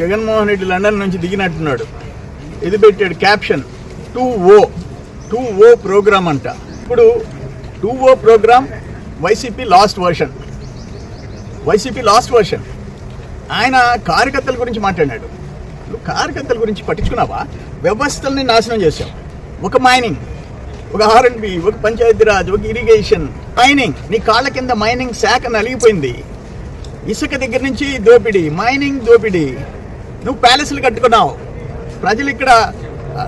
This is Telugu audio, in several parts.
జగన్మోహన్ రెడ్డి లండన్ నుంచి దిగినట్టున్నాడు. ఇది పెట్టాడు caption. Two O. Two O program అంట. ఇప్పుడు two O program YCP last version. YCP last version. ఆయన కార్యకర్తల గురించి మాట్లాడాడు నువ్వు కార్యకర్తల గురించి పట్టించుకున్నావా? వ్యవస్థల్ని నాశనం చేశావు. ఒక మైనింగ్ ఒక ఆర్ఎండ్బి ఒక పంచాయతీరాజ్ ఒక ఇరిగేషన్ మైనింగ్. నీ కాళ్ళ కింద మైనింగ్ శాఖ నలిగిపోయింది. ఇసుక దగ్గర నుంచి దోపిడీ మైనింగ్ దోపిడీ. నువ్వు ప్యాలెస్లు కట్టుకున్నావు. ప్రజలు ఇక్కడ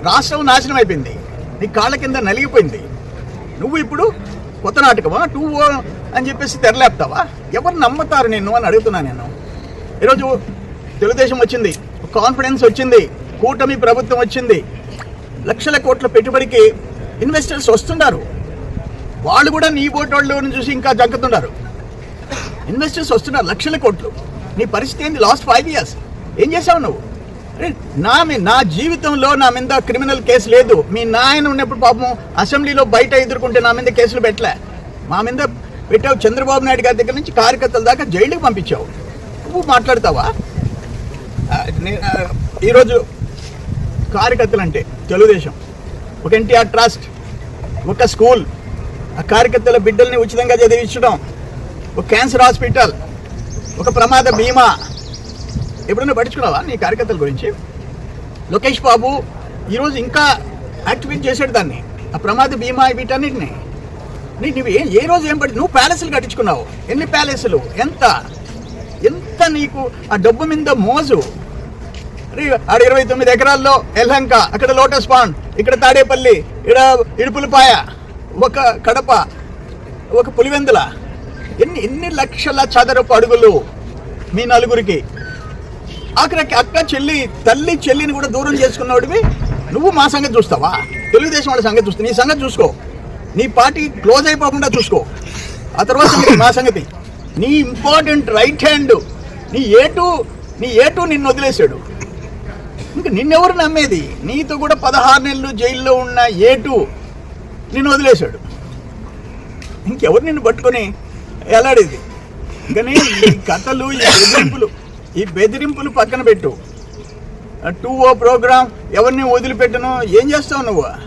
రాష్ట్రం నాశనం అయిపోయింది నీ కాళ్ళ కింద నలిగిపోయింది. నువ్వు ఇప్పుడు కొత్త నాటకమా? టూ ఓ అని చెప్పేసి తెరలేపుతావా? ఎవరు నమ్ముతారు నేను అని అడుగుతున్నా నేను. ఈరోజు తెలుగుదేశం వచ్చింది కాన్ఫిడెన్స్ వచ్చింది కూటమి ప్రభుత్వం వచ్చింది. లక్షల కోట్ల పెట్టుబడికి ఇన్వెస్టర్స్ వస్తున్నారు వాళ్ళు కూడా నీ ఓటోళ్ళని చూసి ఇంకా జగ్గుతున్నారు ఇన్వెస్టర్స్ వస్తున్నారు లక్షల కోట్లు. నీ పరిస్థితి ఏంది? Last five years. ఏం చేసావు నువ్వు? నా మీ నా జీవితంలో నా మీద క్రిమినల్ కేసు లేదు. మీ నాయన ఉన్నప్పుడు పాపం అసెంబ్లీలో బయట ఎదుర్కొంటే నా మీద కేసులు పెట్టలే. మా మీద పెట్టావు చంద్రబాబు నాయుడు గారి దగ్గర నుంచి కార్యకర్తల దాకా జైలుకి పంపించావు. నువ్వు మాట్లాడతావా? ఈరోజు కార్యకర్తలు అంటే తెలుగుదేశం ఒక ఎన్టీఆర్ ట్రస్ట్ ఒక స్కూల్ ఆ కార్యకర్తల బిడ్డల్ని ఉచితంగా చదివించడం ఒక క్యాన్సర్ హాస్పిటల్ ఒక ప్రమాద బీమా ఎప్పుడైనా పట్టించుకున్నావా నీ కార్యకర్తల గురించి? లోకేష్ బాబు ఈరోజు ఇంకా యాక్టివేట్ చేశాడు దాన్ని. ఆ ప్రమాద బీమా వీటన్నిటిని. నీ నువ్వు ఏ ఏ రోజు ఏం పడి నువ్వు ప్యాలెస్లు కట్టించుకున్నావు? ఎన్ని ప్యాలెస్లు? ఎంత? ఎంత నీకు ఆ డబ్బు మీద మోజు? ఆడ ఇరవై తొమ్మిది ఎకరాల్లో ఎల్హంక అక్కడ లోటస్ పాండ్ ఇక్కడ తాడేపల్లి ఇక్కడ ఇడుపులపాయ ఒక కడప ఒక పులివెందుల. ఎన్ని ఎన్ని లక్షల చదరపు అడుగులు మీ నలుగురికి? ఆఖరికి అక్క చెల్లి తల్లి చెల్లిని కూడా దూరం చేసుకున్నవాడివి నువ్వు మా సంగతి చూస్తావా? తెలుగుదేశం వాళ్ళ సంగతి చూస్తా నీ సంగతి చూసుకో. నీ పార్టీ క్లోజ్ అయిపోకుండా చూసుకో. ఆ తర్వాత మా సంగతి. నీ ఇంపార్టెంట్ రైట్ హ్యాండ్ నీ ఏటు నీ ఏటు నిన్ను వదిలేశాడు. ఇంకా నిన్నెవరు నమ్మేది? నీతో కూడా పదహారు నెలలు జైల్లో ఉన్న ఏటు నిన్ను వదిలేశాడు. ఇంకెవరు నిన్ను పట్టుకొని ఎలాడేది? కానీ ఈ కథలు ఈ బెదిరింపులు ఈ బెదిరింపులు పక్కన పెట్టు. టూ ఓ ప్రోగ్రాం ఎవరిని వదిలిపెట్టను? ఏం చేస్తావు నువ్వు?